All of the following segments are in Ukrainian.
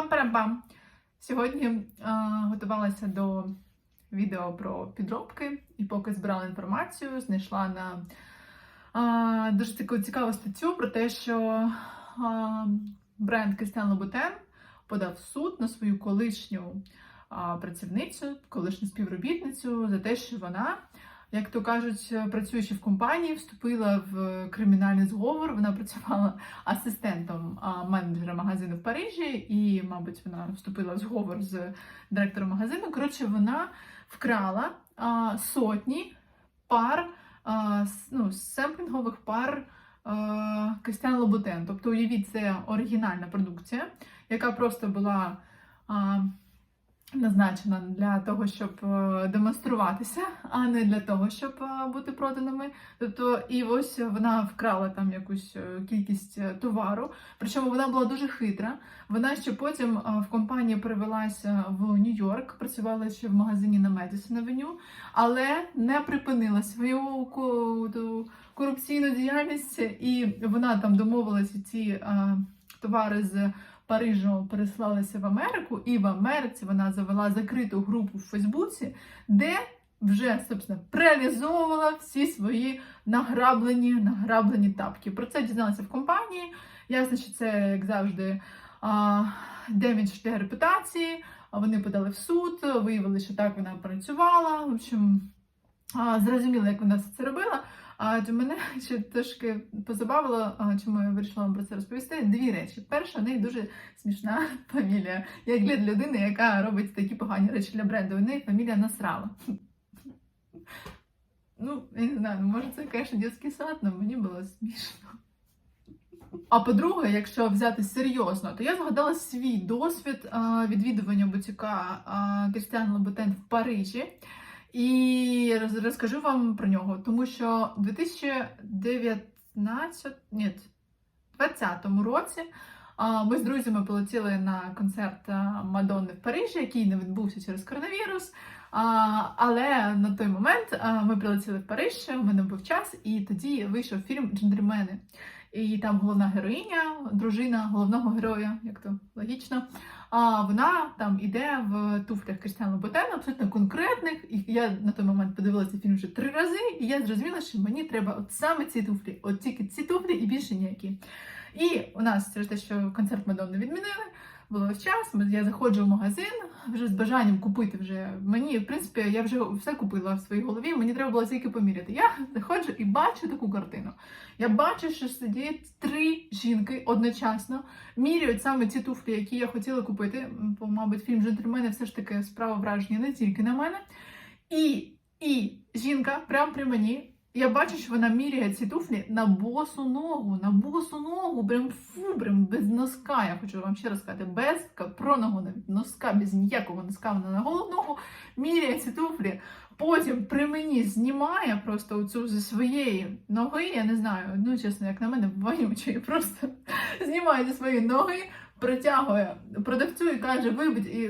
Пам-парам-пам! Сьогодні е, готувалася до відео про підробки, і поки збирала інформацію, знайшла на е, дуже таку цікаву статтю про те, що е, бренд Кристиан Лобутен подав суд на свою колишню е, працівницю, колишню співробітницю за те, що вона. Як то кажуть, працюючи в компанії, вступила в кримінальний зговор. Вона працювала асистентом менеджера магазину в Парижі, і, мабуть, вона вступила в зговор з директором магазину. Коротше, вона вкрала сотні пар ну, семплінгових пар Кристиан Лобутен. Тобто, уявіть, це оригінальна продукція, яка просто була. Назначена для того, щоб е, демонструватися, а не для того, щоб е, бути проданими. Тобто, і ось вона вкрала там якусь е, кількість товару. Причому вона була дуже хитра. Вона ще потім в компанії перевелася в Нью-Йорк, працювала ще в магазині на Медісон Авеню, але не припинила свою ко- корупційну діяльність, і вона там домовилася ці товари з. Парижу переслалися в Америку, і в Америці вона завела закриту групу в Фейсбуці, де вже собственно реалізовувала всі свої награблені награблені тапки. Про це дізналася в компанії. Ясно, що це як завжди демідж для репутації. Вони подали в суд, виявили, що так вона працювала. В общем, зрозуміло, як вона це робила. А то мене ще трошки позабавило, чому я вирішила вам про це розповісти. Дві речі. Перша, в неї дуже смішна фамілія. Як для людини, яка робить такі погані речі для бренду. У неї фамілія Насрала. Ну, я не знаю, ну, може це, звісно, дитячий сад, але мені було смішно. А по-друге, якщо взяти серйозно, то я згадала свій досвід відвідування бутіка Кристиан Лабутен в Парижі. І розкажу вам про нього, тому що в 2019, ні, 2020 році ми з друзями полетіли на концерт Мадонни в Парижі, який не відбувся через коронавірус. Але на той момент ми прилетіли в Париж, у мене був час, і тоді вийшов фільм Джентльмени. І там головна героїня, дружина головного героя, як то логічно. А вона там іде в туфлях Кристиана Ботена, абсолютно конкретних. І я на той момент подивилася фільм вже три рази, і я зрозуміла, що мені треба от саме ці туфлі, от тільки ці туфлі і більше ніякі. І у нас через те, що концерт Мадонни відмінили, було час. Я заходжу в магазин вже з бажанням купити вже. Мені, в принципі, я вже все купила в своїй голові. Мені треба було тільки поміряти. Я заходжу і бачу таку картину. Я бачу, що сидять три жінки одночасно, міряють саме ці туфлі, які я хотіла купити. Бо, мабуть, фільм «Джентльмени» все ж таки справа враження не тільки на мене. І, і жінка прямо при мені. Я бачу, що вона міряє ці туфлі на босу ногу, на босу ногу, прям фу, прям без носка. Я хочу вам ще раз сказати, без капроного навіть носка, без ніякого носка вона на голу ногу міряє ці туфлі. Потім при мені знімає просто оцю зі своєї ноги, я не знаю, ну чесно, як на мене, вонючий, просто знімає зі своєї ноги, притягує продавцю і каже: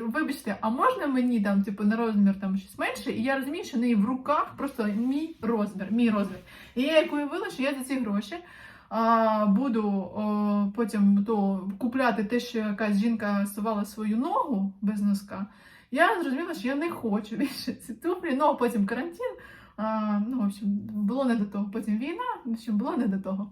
вибачте, а можна мені там, типу, на розмір там щось менше? І я розумію, що в неї в руках просто мій розмір, мій розмір. І я як уявила, що я за ці гроші. А, буду о, потім то купляти те, що якась жінка сувала свою ногу без носка. Я зрозуміла, що я не хочу більше ці туфлі. Ну а потім карантин. А, ну, в общем, було не до того. Потім війна, в общем, було не до того.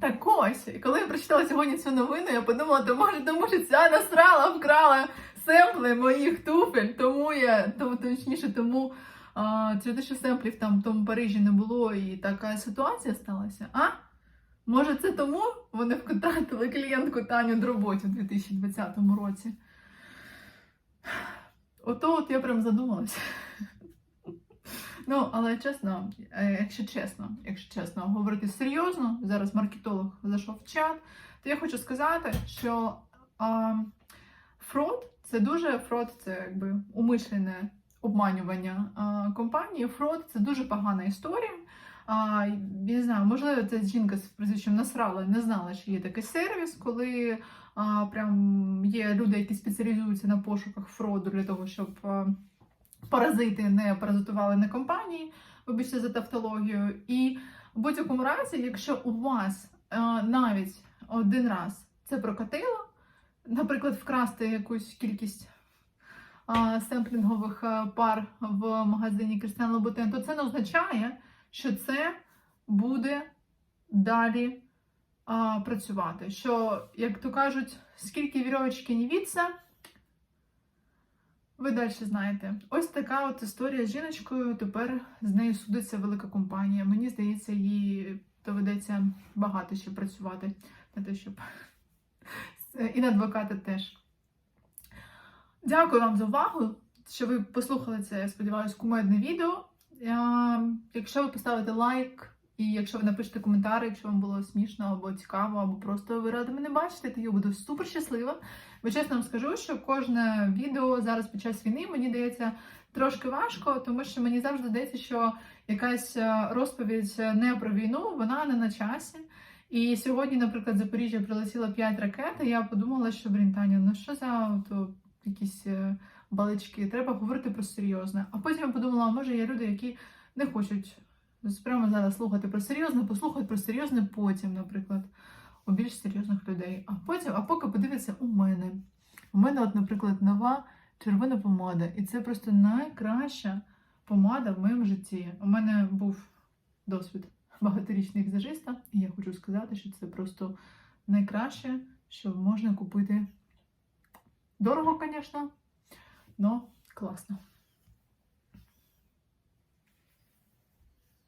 Так ось, і коли я прочитала сьогодні цю новину, я подумала, то може, тому що ця насрала вкрала семпли моїх туфель, тому я, тому, точніше, тому а, через що семплів там в тому Парижі не було і така ситуація сталася, а? Може, це тому вони втратили клієнтку Таню Дроботю у 2020 році? Ото от я прям задумалася. Ну, але чесно, е, якщо чесно, якщо чесно, говорити серйозно, зараз маркетолог зайшов в чат, то я хочу сказати, що а, фрод це дуже фрод, це якби умислене обманювання а, компанії. Фрод це дуже погана історія. А, я не знаю, можливо, ця жінка з прізвищем насрала, не знала, що є такий сервіс, коли а, прям є люди, які спеціалізуються на пошуках фроду для того, щоб паразити не паразитували на компанії, вибачте за тавтологію. І в будь-якому разі, якщо у вас а, навіть один раз це прокатило, наприклад, вкрасти якусь кількість семплінгових а, пар в магазині Christian Louboutin, то це не означає, що це буде далі а, працювати. Що, як то кажуть, скільки вірьовочки не віться, ви далі знаєте. Ось така от історія з жіночкою. Тепер з нею судиться велика компанія. Мені здається, їй доведеться багато ще працювати на те, щоб і на адвоката теж. Дякую вам за увагу, що ви послухали це, я сподіваюся, кумедне відео. Якщо ви поставите лайк, і якщо ви напишете коментар, якщо вам було смішно або цікаво, або просто ви раді мене бачите, то я буду супер щаслива. Бо чесно вам скажу, що кожне відео зараз під час війни мені дається трошки важко, тому що мені завжди здається, що якась е, розповідь не про війну, вона не на часі. І сьогодні, наприклад, Запоріжжя прилетіло 5 ракет, і я подумала, що блін, Таня, ну що за то, якісь е, балички, треба говорити про серйозне. А потім я подумала, може є люди, які не хочуть прямо зараз слухати про серйозне, послухають про серйозне потім, наприклад, у більш серйозних людей. А потім, а поки подивиться у мене. У мене, от, наприклад, нова червона помада, і це просто найкраща помада в моєму житті. У мене був досвід багаторічний візажиста, і я хочу сказати, що це просто найкраще, що можна купити. Дорого, звісно, але класно.